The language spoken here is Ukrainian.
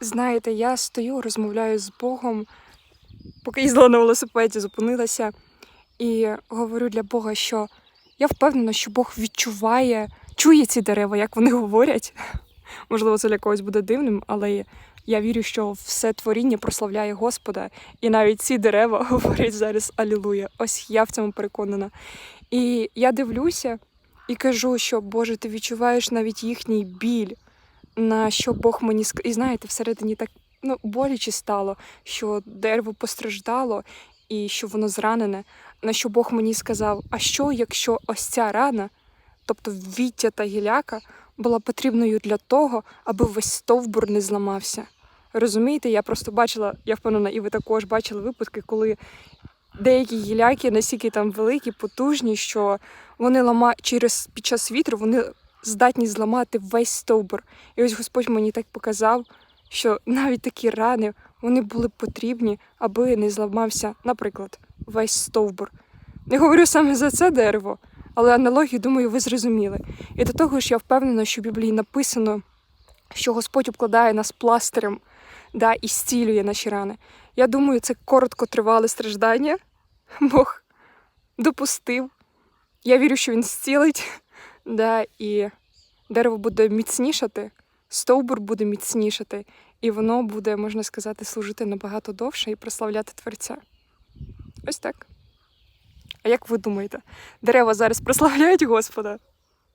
знаєте, я стою, розмовляю з Богом, поки їздила на велосипеді, зупинилася і говорю для Бога, що я впевнена, що Бог відчуває, чує ці дерева, як вони говорять. Можливо, це для когось буде дивним, але я вірю, що все творіння прославляє Господа, і навіть ці дерева говорять зараз Алілуя. Ось я в цьому переконана. І я дивлюся і кажу, що Боже, ти відчуваєш навіть їхній біль, на що Бог мені ск... І знаєте, всередині так ну, боляче стало, що дерево постраждало і що воно зранене. На що Бог мені сказав: а що, якщо ось ця рана, тобто віття та гіляка, була потрібною для того, аби весь стовбур не зламався? Розумієте, я просто бачила, я впевнена, і ви також бачили випадки, коли деякі гіляки настільки там великі, потужні, що вони ламають через під час вітру, вони здатні зламати весь стовбур. І ось Господь мені так показав, що навіть такі рани вони були потрібні, аби не зламався, наприклад, весь стовбур. Не говорю саме за це дерево, але аналогію, думаю, ви зрозуміли. І до того ж, я впевнена, що в Біблії написано, що Господь обкладає нас пластирем да, і зцілює наші рани. Я думаю, це коротко тривале страждання. Бог допустив. Я вірю, що він зцілить, да, і дерево буде міцнішати, стовбур буде міцнішати, і воно буде, можна сказати, служити набагато довше і прославляти Творця. Ось так. А як ви думаєте, дерева зараз прославляють Господа?